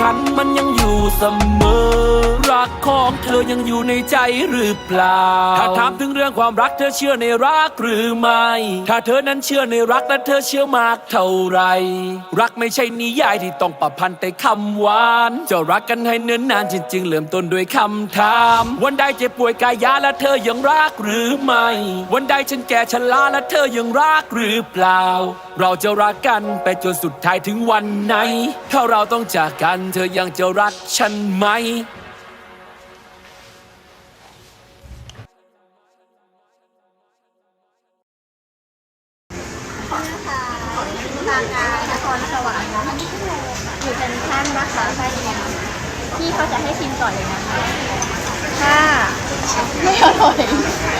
ฉันมันยังอยู่เสมอ กของเธอยังอยู่ในใจหรือเปล่า ถ้าถามถึงเรื่องความรักเธอเชื่อในรักหรือไม่ ถ้าเธอนั้นเชื่อในรักและเธอเชื่อมากเท่าไหรรักไม่ใช่นิยายที่ต้องประพันแต่คำหวาน จะรักกันให้เนิ่นนานจริง ๆ เริ่มต้นด้วยคำถาม วันใดเจ็บป่วยกายยาและเธอยังรักหรือไม่ วันใดฉันแก่ฉันลาและเธอยังรักหรือเปล่า เราจะรักกันไปจนสุดท้ายถึงวันไหน ถ้าเราต้องจากกันเธอยังจะรักฉันไหม ทางการนครสวรรค์นะคะอยู่เป็นท่านนะคะใช่ค่ะพี่เขาจะให้ชิมก่อนเลยนะคะถ้าไม่อร่อยไม่ต้องซื้อ